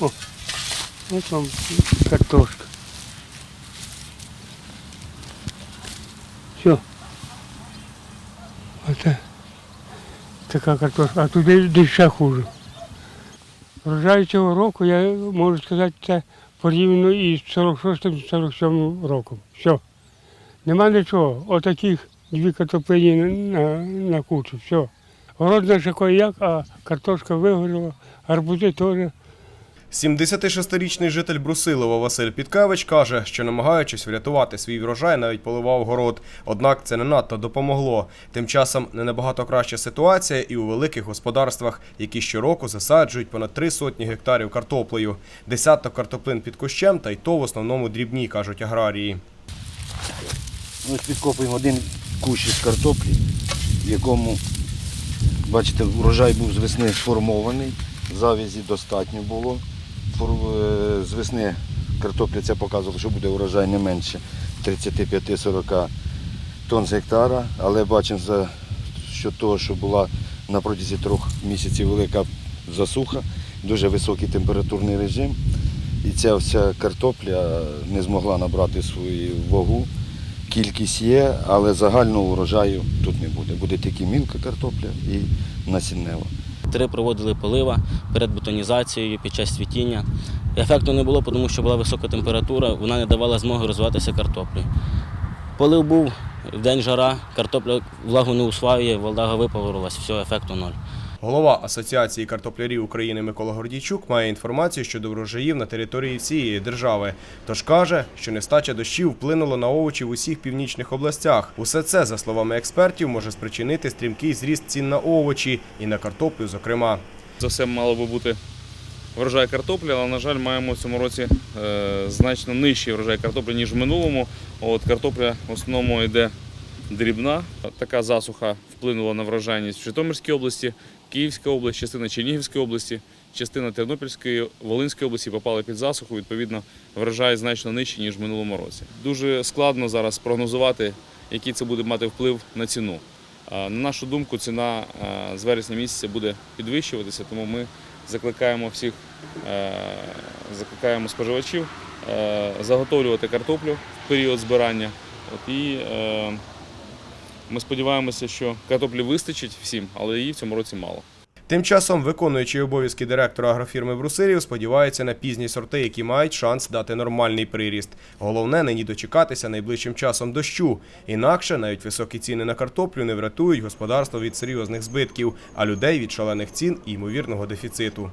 О, ось вам картошка. Все. Оце така картошка. А туди ще хуже. Врожай цього року, я можу сказати, це порівняно із 46-47 роком. Все. Нема нічого. Отаких дві картоплині на, на, кучу. Все. Город наш як, а картошка вигоріла, арбузи теж. 76-річний житель Брусилова Василь Підкевич каже, що намагаючись врятувати свій врожай, навіть поливав город. Однак це не надто допомогло. Тим часом не набагато краща ситуація і у великих господарствах, які щороку засаджують понад три сотні гектарів картоплею. Десяток картоплин під кущем, та й то в основному дрібні, кажуть аграрії. Ми підкопуємо один кущ із картоплі, в якому, бачите, врожай був з весни сформований, завязі достатньо було. Е, З весни картопля це показувало, що буде врожай не менше 35-40 тонн з гектара, але бачимо, що того, що була на протязі трьох місяців велика засуха, дуже високий температурний режим. І ця вся картопля не змогла набрати свою вагу. Кількість є, але загального урожаю тут не буде. Буде тільки мілка картопля і насіннева. Три проводили полива перед бетонізацією під час світіння. Ефекту не було, тому що була висока температура, вона не давала змоги розвиватися картоплі. Полив був, в день жара, картопля влагу не усваює, влага випарувалась, все, ефекту ноль. Голова Асоціації картоплярів України Микола Гордійчук має інформацію щодо врожаїв на території всієї держави. Тож каже, що нестача дощів вплинула на овочі в усіх північних областях. Усе це, за словами експертів, може спричинити стрімкий зріст цін на овочі і на картоплю, зокрема. За все мало би бути врожай картоплі, але, на жаль, маємо в цьому році е, значно нижчий врожай картоплі, ніж в минулому. От картопля в основному йде дрібна. Така засуха вплинула на врожайність в Житомирській області, Київська область, частина Чернігівської області, частина Тернопільської, Волинської області попали під засуху. Відповідно, врожай значно нижчий, ніж в минулому році. Дуже складно зараз прогнозувати, який це буде мати вплив на ціну. На нашу думку, ціна з вересня місяця буде підвищуватися, тому ми закликаємо всіх, закликаємо споживачів заготовлювати картоплю в період збирання. І е, ми сподіваємося, що картоплі вистачить всім, але її в цьому році мало. Тим часом виконуючий обов'язки директора агрофірми Брусилів сподівається на пізні сорти, які мають шанс дати нормальний приріст. Головне нині дочекатися найближчим часом дощу. Інакше навіть високі ціни на картоплю не врятують господарство від серйозних збитків, а людей від шалених цін і ймовірного дефіциту.